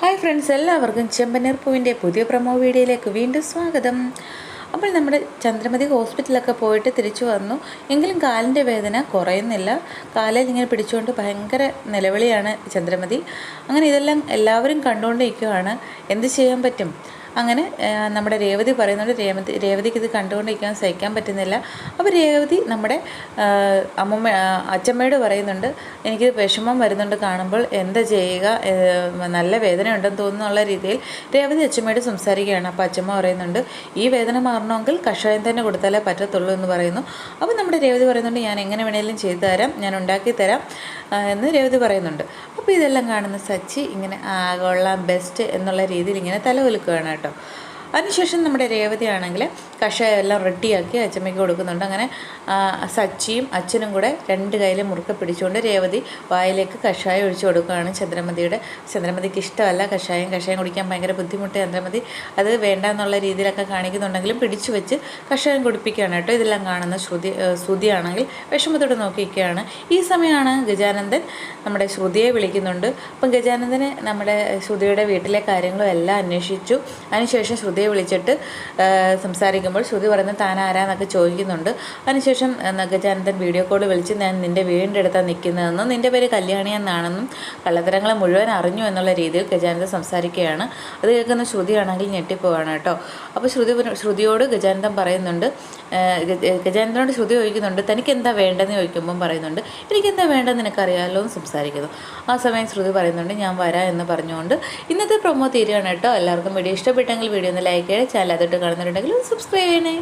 Hi friends എല്ലാവർക്കും ചെമ്പനീർ പൂവിന്റെ പുതിയ പ്രൊമോ വീഡിയോയിലേക്ക് വീണ്ടും സ്വാഗതം. അപ്പോൾ നമ്മുടെ ചന്ദ്രമതി ഹോസ്പിറ്റലൊക്കെ പോയിട്ട് തിരിച്ചു വന്നു. എങ്കിലും കാലിന്റെ വേദന കുറയുന്നില്ല. കാലിൽ ഇങ്ങനെ പിടിച്ചുകൊണ്ട് ഭയങ്കര നിലവിളിയാണ് ചന്ദ്രമതി. അങ്ങനെ ഇതെല്ലാം എല്ലാവരും കണ്ടുകൊണ്ടിരിക്കുകയാണ്. എന്ത് ചെയ്യാൻ പറ്റും? അങ്ങനെ നമ്മുടെ രേവതി പറയുന്നുണ്ട് രേവതി രേവതിക്ക് ഇത് കണ്ടുകൊണ്ടിരിക്കാൻ സഹിക്കാൻ പറ്റുന്നില്ല. അപ്പോൾ രേവതി നമ്മുടെ അമ്മമ്മ അച്ഛമ്മയോട് പറയുന്നുണ്ട് എനിക്ക് വിഷമം വരുന്നുണ്ട് കാണുമ്പോൾ. എന്താ ചെയ്യുക? നല്ല വേദന ഉണ്ടെന്ന് തോന്നുന്നുള്ള രീതിയിൽ രേവതി അച്ചമ്മയോട് സംസാരിക്കുകയാണ്. അപ്പോൾ അച്ചമ്മ പറയുന്നുണ്ട് ഈ വേദന മാറണമെങ്കിൽ കഷായം തന്നെ കൊടുത്താലേ പറ്റത്തുള്ളൂ എന്ന് പറയുന്നു. അപ്പോൾ നമ്മുടെ രേവതി പറയുന്നുണ്ട് ഞാൻ എങ്ങനെ വേണേലും ചെയ്തു തരാം. ഞാൻ ഉണ്ടാക്കി തരാം. എന്ന് രേവതി പറയുന്നുണ്ട്. അപ്പോൾ ഇതെല്ലാം കാണുന്ന സച്ചി ഇങ്ങനെ ആ കൊള്ളാം ബെസ്റ്റ് എന്നുള്ള രീതിയിൽ ഇങ്ങനെ തല കുലുക്കുകയാണ് കേട്ടോ അതിനുശേഷം നമ്മുടെ രേവതി ആണെങ്കിൽ കഷായം എല്ലാം റെഡിയാക്കി അച്ചമ്മയ്ക്ക് കൊടുക്കുന്നുണ്ട്. അങ്ങനെ സച്ചിയും അച്ഛനും കൂടെ രണ്ട് കയ്യിലും മുറുക്കെ പിടിച്ചുകൊണ്ട് രേവതി വായിലേക്ക് കഷായം ഒഴിച്ചു കൊടുക്കുകയാണ് ചന്ദ്രമതിയുടെ. ചന്ദ്രമതിക്ക് ഇഷ്ടമല്ല കഷായം. കഷായം കുടിക്കാൻ ഭയങ്കര ബുദ്ധിമുട്ട് ചന്ദ്രമതി അത് വേണ്ട എന്നുള്ള രീതിയിലൊക്കെ കാണിക്കുന്നുണ്ടെങ്കിലും പിടിച്ചു വെച്ച് കഷായം കുടിപ്പിക്കുകയാണ് കേട്ടോ. ഇതെല്ലാം കാണുന്ന ശ്രുതി ശ്രുതിയാണെങ്കിൽ വിഷമത്തോടെ നോക്കിയിരിക്കുകയാണ്. ഈ സമയമാണ് ഗജാനന്ദൻ നമ്മുടെ ശ്രുതിയെ വിളിക്കുന്നുണ്ട്. അപ്പം ഗജാനന്ദന് നമ്മുടെ ശ്രുതിയുടെ വീട്ടിലെ കാര്യങ്ങളും എല്ലാം അന്വേഷിച്ചു. അതിനുശേഷം ശ്രുതിയെ വിളിച്ചിട്ട് സംസാരിക്കുമ്പോൾ ശ്രുതി പറയുന്നത് താൻ ആരാന്നൊക്കെ ചോദിക്കുന്നുണ്ട്. അതിനുശേഷം നഗജാനന്ദൻ വീഡിയോ കോൾ വിളിച്ച് ഞാൻ നിന്റെ വീടിന്റെ അടുത്താണ് നിൽക്കുന്നതെന്നും നിന്റെ പേര് കല്യാണി എന്നാണെന്നും കള്ളത്തരങ്ങളെ മുഴുവൻ അറിഞ്ഞു എന്നുള്ള രീതിയിൽ ഗജാനന്ദൻ സംസാരിക്കുകയാണ്. അത് കേൾക്കുന്ന ശ്രുതിയാണെങ്കിൽ ഞെട്ടിപ്പോവാണ് കേട്ടോ. അപ്പോൾ ശ്രുതി ശ്രുതിയോട് ഗജാനന്ദൻ പറയുന്നുണ്ട് ഗജാനന്ദനോട് ശ്രുതി ചോദിക്കുന്നുണ്ട് തനിക്ക് എന്താ വേണ്ടതെന്ന് ചോദിക്കുമ്പം പറയുന്നുണ്ട് എനിക്ക് എന്താ വേണ്ടതെന്ന് നിനക്കറിയാമല്ലോ എന്ന് സംസാരിക്കുന്നു. ആ സമയം ശ്രുതി പറയുന്നുണ്ട് ഞാൻ വരാം എന്ന് പറഞ്ഞുകൊണ്ട്. ഇന്നത്തെ പ്രൊമോ തീരുകയാണ് കേട്ടോ. എല്ലാവർക്കും വീഡിയോ ഇഷ്ടപ്പെട്ടെങ്കിൽ വീഡിയോ ഒന്ന് ലൈക്ക് ചെയ്യണേ ചാനൽ അതിട്ട് കാണുന്നുണ്ടെങ്കിൽ സബ്സ്ക്രൈബ് ചെയ്യണേ.